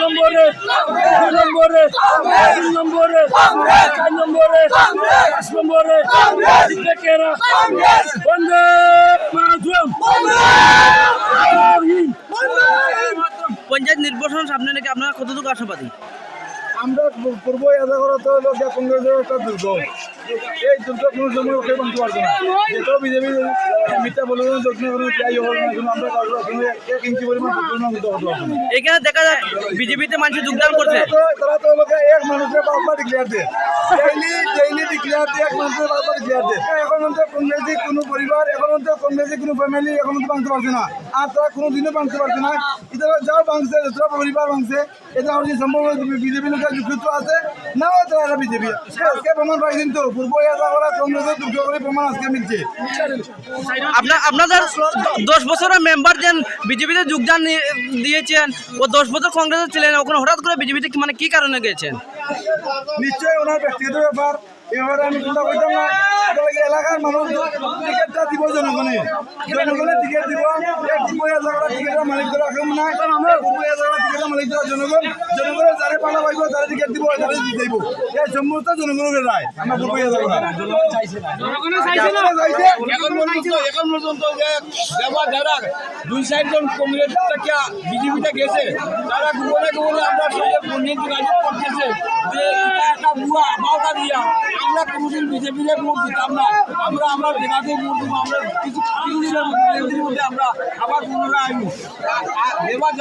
নম্বরে নম্বরে তিন নম্বরে নম্বরে নম্বরে পঞ্চায়েত নির্বাচন সামনে নাকি আপনারা কতটুকু আশাবাদী? আমরা পূর্ব এলাকার তো হলো যে কংগ্রেসের একটা দুর্গ এই দুর্গ কোনো সময় ওকে ভাঙতে পারবে না। যেটাও বিজেপি মিথ্যা বলে যত্ন করে যাই হোক না কিন্তু আমরা কারও এক ইঞ্চি পরিমাণ পরিমাণ করতে পারব এখানে দেখা যায় বিজেপিতে মানুষ যোগদান করছে। তারা তো- তারা তো লোকে এক মানুষের বারবার ডিক্লেয়ার দেয়। ডেইলি ডেইলি ডিক্লেয়ার এক মানুষের বারবার ডিক্লেয়ার দেয় এখন অন্তত কংগ্রেসি কোনো পরিবার এখন অন্তত কংগ্রেসি কোনো ফ্যামিলি এখন অন্তত ভাঙতে পারছে না। আর তারা কোনো দিনও ভাঙতে পারছে না। এদের যাও ভাঙছে যতটা পরিবার ভাঙছে এটা হচ্ছে সম্ভব বিজেপি লোকের যুক্ত আছে না তারা এরা বিজেপি আজকে প্রমাণ পাইছেন তো পূর্ব এলাকা কংগ্রেসের দুর্গ করে প্রমাণ আজকে মিলছে। আপনাদের দশ বছরের মেম্বার যেন বিজেপিতে যোগদান দিয়েছেন ও দশ বছর কংগ্রেসে ছিলেন ওখানে হঠাৎ করে বিজেপিতে মানে কি কারণে গেছেন নিশ্চয়ই ওনার ব্যক্তিগত ব্যাপার। এবারে আমি চিন্তা করতাম না এলাকার মানুষ টিকিটটা দিব জনগণে। জনগণের টিকিট দিব। পূর্ব এলাকার টিকিটের মালিক ধরা কেউ নাই। আমরা পূর্ব এলাকার টিকিটের মালিক ধরা জনগণ। জনগণের যারে পালা পাইব যারে টিকিট দিব তারে জিতাইব এই সমস্ত জনগণের রায় আমরা এলাকার চাইছে এখন পর্যন্ত যারা দুই চারজন কংগ্রেস থেকে বিজেপিতে গেছে। তারা গোপনে গোপনে আমরা সঙ্গে যোগাযোগ করতেছে যে আমরা কোনোদিন দিতাম না। আমরা আমরা আমরা কিছু আমরা আবার এবার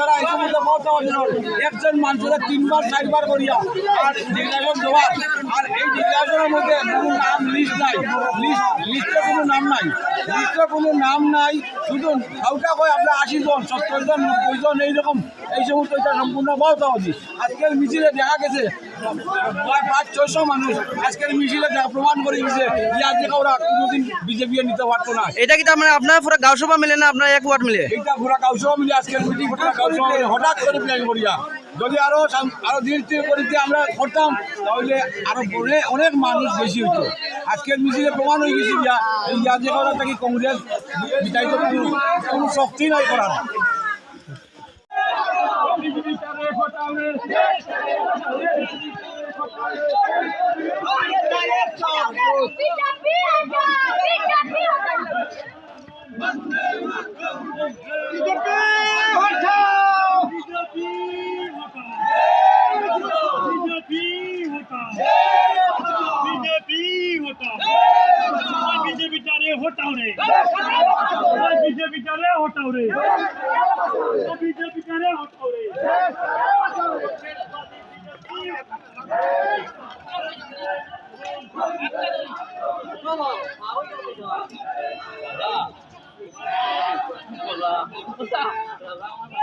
একজন তিনবার, চারবার করিয়া আর মধ্যে কোনো নাম, লিস্ট নাই। লিস্ট কোনো নাম নাই। কোনো নাম নাই। শুধু হাউটা কয় আমরা আশি জন, সত্তর জন, নব্বই জন, এইরকম, এই সমস্ত সম্পূর্ণ বাউতা উচিত আজকের মিছিলে দেখা গেছে পাঁচ ছয়শো মানুষ আজকের মিছিলে প্রমাণ করে গেছে যে আজকে ওরা কোনোদিন বিজেপি নিতে পারতো না এটা কি তার মানে আপনার পুরো গাঁও সভা মিলে না আপনার এক ওয়ার্ড মিলে এইটা পুরা কাউসব মিলে আজকের মিটিং পুরা কাউসব মিলে হঠাৎ করে প্ল্যান করিয়া যদি আরও আরও ধীরে ধীরে করে আমরা করতাম তাহলে আরও অনেক অনেক মানুষ বেশি হইতো আজকের মিছিলে প্রমাণ হয়ে গেছে যে এই যে করা থাকি কংগ্রেস বিতাড়িত কোনো কোনো শক্তি নাই করার বিজেপি বিজেপি হটাও রে বিজেপি রে হটাও রে বিজেপি রে হটাও রে 好了，不打，不打。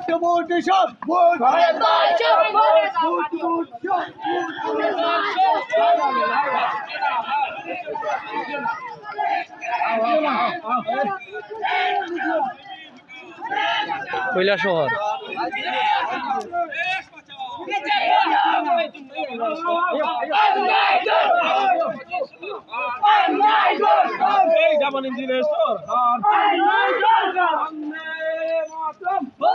ভোট ভোট সব ভোট ভোট ভোট কৈলা শহর ইঞ্জিনের